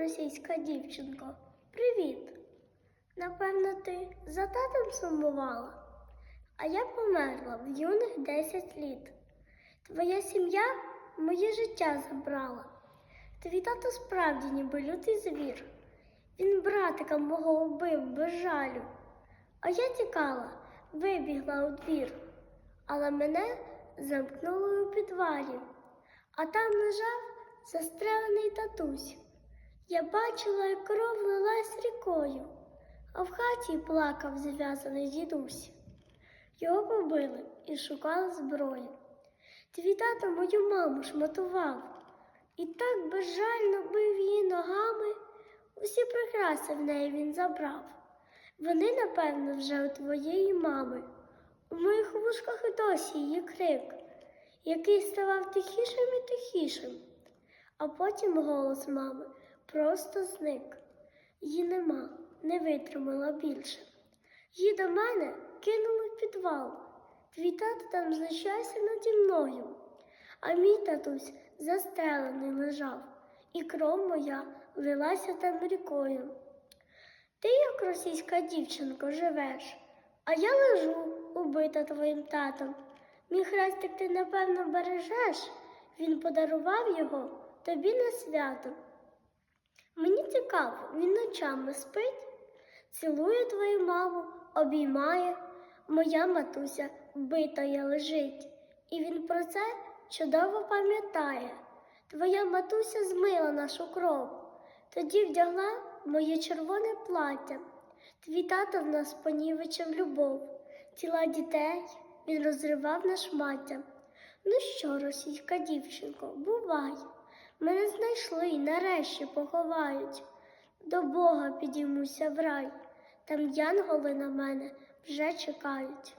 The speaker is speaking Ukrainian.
російська дівчинко, привіт. Напевно, ти за татом сумувала, а я померла в юних 10 літ. Твоя сім'я моє життя забрала. Твій тато справді ніби лютий звір. Він братика мого вбив без жалю. А я тікала, вибігла у двір, але мене замкнули у підвалі, а там лежав застрелений татусь. Я бачила, як кров лилась рікою, а в хаті плакав зв'язаний дідусь. Його побили і шукали зброю. Твій тато мою маму шматував і так безжально бив її ногами, усі прикраси в неї він забрав. Вони, напевно, вже у твоєї мами. У моїх вушках і досі її крик, який ставав тихішим і тихішим, а потім голос мами просто зник. Її нема, не витримала більше. Її до мене кинули в підвал. Твій тато там знущався наді мною, а мій татусь застрелений лежав, і кров моя лилася там рікою. Ти, як російська дівчинко, живеш, а я лежу, убита твоїм татом. Мій хрестик ти, напевно, бережеш, він подарував його тобі на свято. Мені цікаво, він ночами спить, цілує твою маму, обіймає, моя матуся вбитая лежить, і він про це чудово пам'ятає. Твоя матуся змила нашу кров, тоді вдягла моє червоне плаття. Твій тато в нас понівечив любов, тіла дітей він розривав на шмаття. Ну що, російська дівчинко, бувай. Мене знайшли нарешті поховають. До Бога підіймуся в рай, там янголи на мене вже чекають.